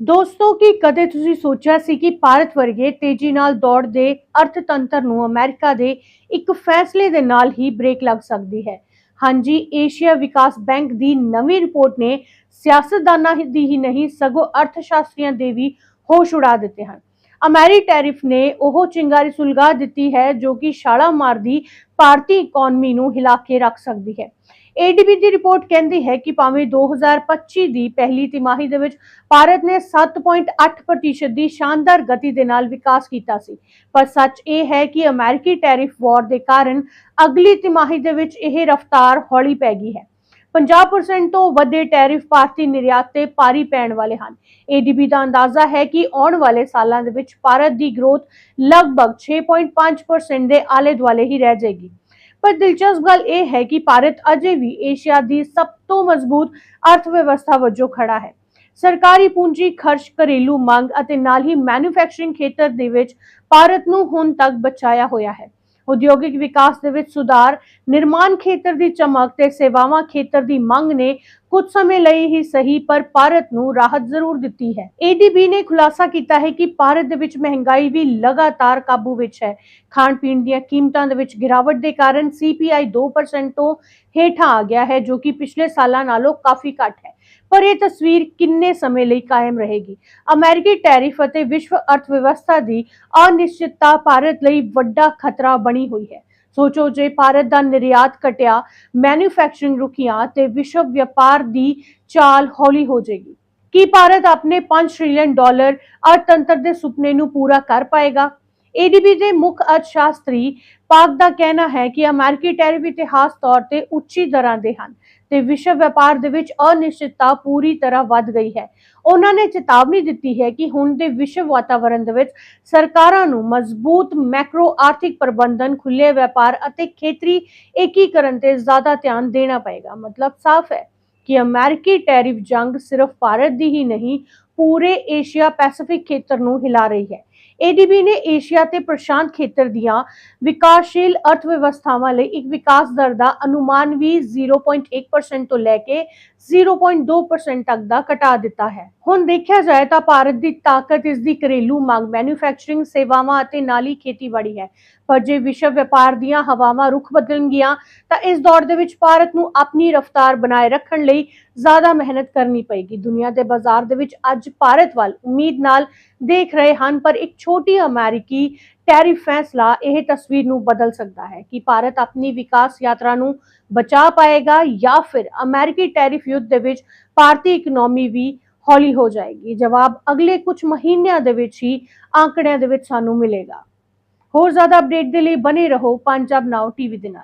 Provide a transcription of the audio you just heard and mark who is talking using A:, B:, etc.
A: ਦੋਸਤੋ, ਕੀ ਕਦੇ ਤੁਸੀਂ ਸੋਚਿਆ ਸੀ ਕਿ ਭਾਰਤ ਵਰਗੇ ਤੇਜ਼ੀ ਨਾਲ ਦੌੜਦੇ ਅਰਥਤੰਤਰ ਨੂੰ ਅਮਰੀਕਾ ਦੇ ਇੱਕ ਫੈਸਲੇ ਦੇ ਨਾਲ ਹੀ ਬ੍ਰੇਕ ਲੱਗ ਸਕਦੀ ਹੈ? ਹਾਂਜੀ, ਏਸ਼ੀਆ ਵਿਕਾਸ ਬੈਂਕ ਦੀ ਨਵੀਂ ਰਿਪੋਰਟ ਨੇ ਸਿਆਸਤਦਾਨਾਂ ਦੀ ਹੀ ਨਹੀਂ, ਸਗੋਂ ਅਰਥਸ਼ਾਸਤਰੀਆਂ ਦੇ ਵੀ ਹੋਸ਼ ਉਡਾ ਦਿੱਤੇ ਹਨ। ਅਮੈਰੀ ਟੈਰਿਫ ਨੇ ਉਹ ਚਿੰਗਾਰੀ ਸੁਲਗਾ ਦਿੱਤੀ ਹੈ ਜੋ ਕਿ ਛਾਲਾ ਮਾਰਦੀ ਭਾਰਤੀ ਇਕਨੋਮੀ ਨੂੰ ਹਿਲਾ ਕੇ ਰੱਖ ਸਕਦੀ ਹੈ। ਏਡੀਬੀ ਦੀ ਰਿਪੋਰਟ ਕਹਿੰਦੀ ਹੈ ਕਿ ਭਾਵੇਂ 2025 ਦੀ ਪਹਿਲੀ ਤਿਮਾਹੀ ਦੇ ਵਿੱਚ ਭਾਰਤ ਨੇ 7.8% ਦੀ ਸ਼ਾਨਦਾਰ ਗਤੀ ਦੇ ਨਾਲ ਵਿਕਾਸ ਕੀਤਾ ਸੀ, ਪਰ ਸੱਚ ਇਹ ਹੈ ਕਿ ਅਮਰੀਕੀ ਟੈਰਿਫ ਵਾਰ ਦੇ ਕਾਰਨ ਅਗਲੀ ਤਿਮਾਹੀ ਦੇ ਵਿੱਚ ਇਹ ਰਫ਼ਤਾਰ ਹੌਲੀ ਪੈ ਗਈ ਹੈ। 50% ਤੋਂ ਵੱਧੇ ਟੈਰਿਫ ਭਾਰਤੀ ਨਿਰਯਾਤ ਤੇ ਭਾਰੀ ਪੈਣ ਵਾਲੇ ਹਨ। ਏਡੀਬੀ ਦਾ ਅੰਦਾਜ਼ਾ ਹੈ ਕਿ ਆਉਣ ਵਾਲੇ ਸਾਲਾਂ ਦੇ ਵਿੱਚ ਭਾਰਤ ਦੀ ਗਰੋਥ ਲਗਭਗ 6.5% ਦੇ ਆਲੇ ਦੁਆਲੇ ਹੀ ਰਹਿ ਜਾਏਗੀ। ਪਰ ਦਿਲਚਸਪ ਗੱਲ ਇਹ ਹੈ ਕਿ ਭਾਰਤ ਅਜੇ ਵੀ ਏਸ਼ੀਆ ਦੀ ਸਭ ਤੋਂ ਮਜ਼ਬੂਤ ਅਰਥ ਵਿਵਸਥਾ ਵਜੋਂ ਖੜਾ ਹੈ। ਸਰਕਾਰੀ ਪੂੰਜੀ, ਖਰਚ, ਘਰੇਲੂ ਮੰਗ ਅਤੇ ਨਾਲ ਹੀ ਮੈਨੂਫੈਕਚਰਿੰਗ ਖੇਤਰ ਦੇ ਵਿੱਚ ਭਾਰਤ ਨੂੰ ਹੁਣ ਤੱਕ ਬਚਾਇਆ ਹੋਇਆ ਹੈ। ਉਦਯੋਗਿਕ ਵਿਕਾਸ ਦੇ ਵਿੱਚ ਸੁਧਾਰ, ਨਿਰਮਾਣ ਖੇਤਰ ਦੀ ਚਮਕ ਤੇ ਸੇਵਾਵਾਂ ਖੇਤਰ ਦੀ ਮੰਗ ਨੇ ਕੁਝ ਸਮੇਂ ਲਈ ਹੀ ਸਹੀ, ਪਰ ਭਾਰਤ ਨੂੰ ਰਾਹਤ ਜ਼ਰੂਰ ਦਿੱਤੀ ਹੈ। ਏਡੀਬੀ ਨੇ ਖੁਲਾਸਾ ਕੀਤਾ ਹੈ ਕਿ ਭਾਰਤ ਦੇ ਵਿੱਚ ਮਹਿੰਗਾਈ ਵੀ ਲਗਾਤਾਰ ਕਾਬੂ ਵਿੱਚ ਹੈ। ਖਾਣ ਪੀਣ ਦੀਆਂ ਕੀਮਤਾਂ ਦੇ ਵਿੱਚ ਗਿਰਾਵਟ ਦੇ ਕਾਰਨ CPI 2% ਤੋਂ ਹੇਠਾਂ ਆ ਗਿਆ ਹੈ, ਜੋ ਕਿ ਪਿਛਲੇ ਸਾਲਾਂ ਨਾਲੋਂ ਕਾਫੀ ਘੱਟ ਹੈ। ਪਰ ਇਹ ਤਸਵੀਰ ਕਿੰਨੇ ਸਮੇਂ ਲਈ ਕਾਇਮ ਰਹੇਗੀ? ਅਮਰੀਕੀ ਟੈਰਿਫ ਅਤੇ ਵਿਸ਼ਵ ਅਰਥ ਵਿਵਸਥਾ ਦੀ ਅਨਿਸ਼ਚਿਤਤਾ ਭਾਰਤ ਲਈ ਵੱਡਾ ਖਤਰਾ ਬਣੀ ਹੋਈ ਹੈ। ਸੋਚੋ ਜੇ ਭਾਰਤ ਦਾ ਨਿਰਯਾਤ ਘਟਿਆ ਮੈਨੂਫੈਕਚਰਿੰਗ ਰੁਕੀਆਂ ਤੇ ਵਿਸ਼ਵ ਵਪਾਰ ਦੀ ਚਾਲ ਹੌਲੀ ਹੋ ਜਾਏਗੀ। ਕੀ ਭਾਰਤ ਆਪਣੇ 5 ਟ੍ਰਿਲੀਅਨ ਡਾਲਰ ਅਰਥਤੰਤਰ ਦੇ ਸੁਪਨੇ ਨੂੰ ਪੂਰਾ ਕਰ ਪਾਏਗਾ? ਏਡੀਬੀ ਦੇ ਮੁੱਖ ਅਰਥਸ਼ਾਸਤਰੀ ਪਾਕ ਦਾ ਕਹਿਣਾ ਹੈ ਕਿ ਅਮਰੀਕੀ ਟੈਰਿਫ ਇਤਿਹਾਸ ਤੌਰ ਤੇ ਉੱਚੀ ਦਰਾਂ ਦੇ ਹਨ ਤੇ ਵਿਸ਼ਵ ਵਪਾਰ ਦੇ ਵਿੱਚ ਅਨਿਸ਼ਚਿਤਤਾ ਪੂਰੀ ਤਰ੍ਹਾਂ ਵੱਧ ਗਈ ਹੈ। ਉਹਨਾਂ ਨੇ ਚੇਤਾਵਨੀ ਦਿੱਤੀ ਹੈ ਕਿ ਹੁਣ ਦੇ ਵਿਸ਼ਵ ਵਾਤਾਵਰਣ ਦੇ ਵਿੱਚ ਸਰਕਾਰਾਂ ਨੂੰ ਮਜ਼ਬੂਤ ਮੈਕਰੋ ਆਰਥਿਕ ਪ੍ਰਬੰਧਨ ਖੁੱਲੇ ਵਪਾਰ ਅਤੇ ਖੇਤਰੀ ਏਕੀਕਰਨ ਤੇ ਜ਼ਿਆਦਾ ਧਿਆਨ ਦੇਣਾ ਪਏਗਾ। ਮਤਲਬ ਸਾਫ਼ ਹੈ ਕਿ ਅਮਰੀਕੀ ਟੈਰਿਫ ਜੰਗ ਸਿਰਫ ਭਾਰਤ ਦੀ ਹੀ ਨਹੀਂ, ਪੂਰੇ ਏਸ਼ੀਆ ਪੈਸੀਫਿਕ ਖੇਤਰ ਨੂੰ ਹਿਲਾ ਰਹੀ ਹੈ। ਏਡੀਬੀ ਨੇ ਏਸ਼ੀਆ ਤੇ ਪ੍ਰਸ਼ਾਂਤ ਖੇਤਰ ਦੀਆਂ ਵਿਕਾਸਸ਼ੀਲ ਅਰਥ ਵਿਵਸਥਾਵਾਂ ਲਈ ਇੱਕ ਵਿਕਾਸ ਦਰ ਦਾ ਅਨੁਮਾਨ ਵੀ 0.1% ਤੋਂ ਲੈ ਕੇ 0.2% ਤੱਕ ਦਾ ਘਟਾ ਦਿੱਤਾ ਹੈ। ਹੁਣ ਦੇਖਿਆ ਜਾਏ ਤਾਂ ਭਾਰਤ ਦੀ ਤਾਕਤ ਇਸ ਦੀ ਘਰੇਲੂ ਮੰਗ ਮੈਨੂਫੈਕਚਰਿੰਗ ਸੇਵਾਵਾਂ ਅਤੇ ਨਾਲੀ ਖੇਤੀਬਾੜੀ ਹੈ। ਪਰ ਜੇ ਵਿਸ਼ਵ ਵਪਾਰ ਦੀਆਂ ਹਵਾਵਾਂ ਰੁਖ ਬਦਲਣਗੀਆਂ, ਤਾਂ ਇਸ ਦੌਰ ਦੇ ਵਿੱਚ ਭਾਰਤ ਨੂੰ ਆਪਣੀ ਰਫ਼ਤਾਰ ਬਣਾਏ ਰੱਖਣ ਲਈ ਜ਼ਿਆਦਾ ਮਿਹਨਤ ਕਰਨੀ ਪਏਗੀ। ਦੁਨੀਆ ਦੇ ਬਾਜ਼ਾਰ ਦੇ ਵਿੱਚ ਅੱਜ ਭਾਰਤ ਵੱਲ ਉਮੀਦ ਨਾਲ ਦੇਖ ਰਹੇ ਹਨ, ਪਰ ਇੱਕ ਛੋਟੀ ਅਮਰੀਕੀ ਟੈਰਿਫ ਫੈਸਲਾ ਇਹ ਤਸਵੀਰ ਨੂੰ ਬਦਲ ਸਕਦਾ ਹੈ ਕਿ ਭਾਰਤ ਆਪਣੀ ਵਿਕਾਸ ਯਾਤਰਾ ਨੂੰ ਬਚਾ ਪਾਏਗਾ ਜਾਂ ਫਿਰ ਅਮਰੀਕੀ ਟੈਰਿਫ ਯੁੱਧ ਦੇ ਵਿੱਚ ਭਾਰਤੀ ਇਕਨੋਮੀ ਵੀ ਹੌਲੀ ਹੋ ਜਾਏਗੀ। ਜਵਾਬ ਅਗਲੇ ਕੁਝ ਮਹੀਨਿਆਂ ਦੇ ਵਿੱਚ ਹੀ ਆંકੜਿਆਂ ਦੇ ਵਿੱਚ ਸਾਨੂੰ ਮਿਲੇਗਾ। ਹੋਰ ਜ਼ਿਆਦਾ ਅਪਡੇਟ ਦੇ ਲਈ ਬਨੇ ਰਹੋ ਪੰਜਾਬ ਨਾਓ ਟੀਵੀ ਦੇ ਨਾਲ।